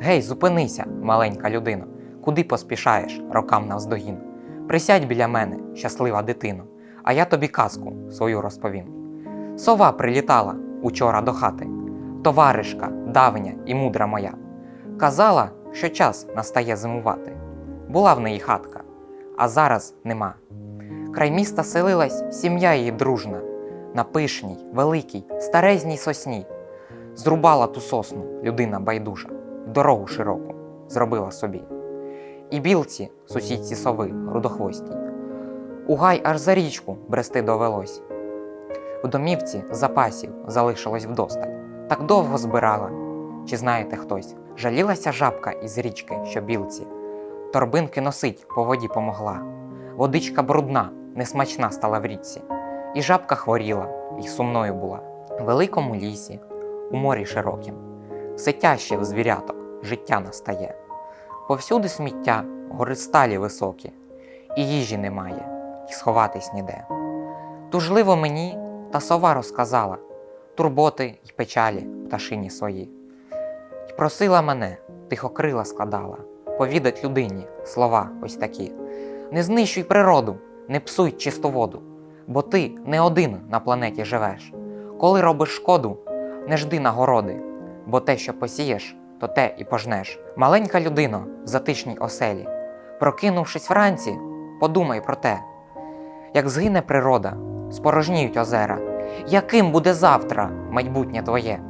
Гей, зупинися, маленька людино, куди поспішаєш рокам навздогін? Присядь біля мене, щаслива дитино, а я тобі казку свою розповім. Сова прилітала учора до хати, товаришка давня і мудра моя. Казала, що час настає зимувати. Була в неї хатка, а зараз нема. Край міста селилась сім'я її дружна, на пишній, великій, старезній сосні. Зрубала ту сосну людина байдужа, дорогу широку зробила собі. І білці, сусідці сови, рудохвостій. У гай аж за річку брести довелось. В домівці запасів залишилось вдосталь. Так довго збирала. Чи знаєте хтось, жалілася жабка із річки, що білці, торбинки носить по воді помогла. Водичка брудна, несмачна стала в річці, і жабка хворіла, і сумною була. В великому лісі, у морі широкім, все тяжче в звіряток життя настає. Повсюди сміття, гори сталі високі, і їжі немає, і сховатись ніде. Тужливо мені та сова розказала турботи й печалі пташині свої. І просила мене, тихо крила складала, повідать людині слова ось такі. Не знищуй природу, не псуй чисту воду, бо ти не один на планеті живеш. Коли робиш шкоду, не жди нагороди, бо те, що посієш, то те і пожнеш. Маленька людино в затишній оселі, прокинувшись вранці, подумай про те, як згине природа, спорожніють озера, яким буде завтра майбутнє твоє.